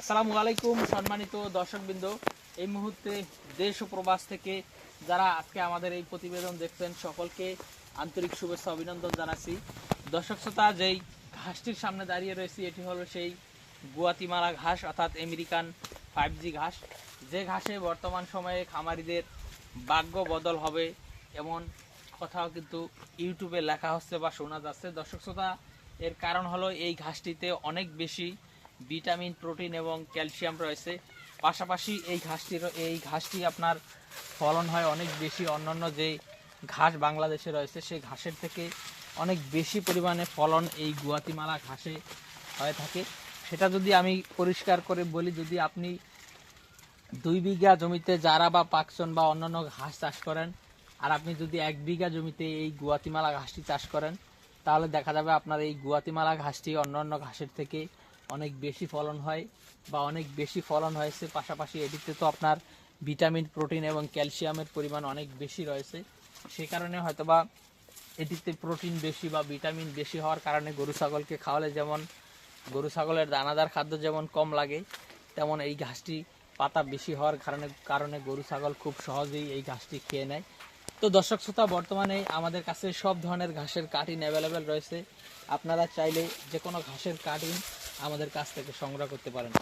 আসসালামু আলাইকুম সম্মানিত দর্শকবৃন্দ। এই মুহূর্তে দেশ ও প্রবাস থেকে যারা আজকে আমাদের এই প্রতিবেদন দেখছেন, সকলকে আন্তরিক শুভেচ্ছা, অভিনন্দন জানাচ্ছি। দর্শক শ্রোতা, যেই ঘাসটির সামনে দাঁড়িয়ে রয়েছি, এটি হলো সেই গুয়াতিমালা ঘাস, অর্থাৎ আমেরিকান ফাইভ জি ঘাস। যে ঘাসে বর্তমান সময়ে খামারিদের ভাগ্য বদল হবে এমন কথাও কিন্তু ইউটিউবে লেখা হচ্ছে বা শোনা যাচ্ছে। দর্শক শ্রোতা, এর কারণ হলো এই ঘাসটিতে অনেক বেশি ভিটামিন, প্রোটিন এবং ক্যালসিয়াম রয়েছে। পাশাপাশি এই ঘাসটির এই ঘাসটি আপনার ফলন হয় অনেক বেশি। অন্যান্য যে ঘাস বাংলাদেশে রয়েছে, সেই ঘাসের থেকে অনেক বেশি পরিমাণে ফলন এই গুয়াতিমালা ঘাসে হয়ে থাকে। সেটা যদি আমি পরিষ্কার করে বলি, যদি আপনি দুই বিঘা জমিতে জারা বা পাকচন বা অন্যান্য ঘাস চাষ করেন, আর আপনি যদি এক বিঘা জমিতে এই গুয়াতিমালা ঘাসটি চাষ করেন, তাহলে দেখা যাবে আপনার এই গুয়াতিমালা ঘাসটি অন্যান্য ঘাসের থেকে অনেক বেশি ফলন হয় বা অনেক বেশি ফলন হয়েছে। পাশাপাশি এটিতে তো আপনার ভিটামিন, প্রোটিন এবং ক্যালসিয়ামের পরিমাণ অনেক বেশি রয়েছে। সে কারণে হয়তোবা এটিতে প্রোটিন বেশি বা ভিটামিন বেশি হওয়ার কারণে গরু ছাগলকে খাওয়ালে যেমন গরু ছাগলের দানাদার খাদ্য যেমন কম লাগে, তেমন এই ঘাসটি পাতা বেশি হওয়ার কারণে কারণে গরু ছাগল খুব সহজেই এই ঘাসটি খেয়ে নেয়। তো দর্শক শ্রোতা, বর্তমানে আমাদের কাছে সব ধরনের ঘাসের কাটিং অ্যাভেলেবেল রয়েছে। আপনারা চাইলে যে কোনো ঘাসের কাটিং আমাদের কাছ থেকে সংগ্রহ করতে পারেন।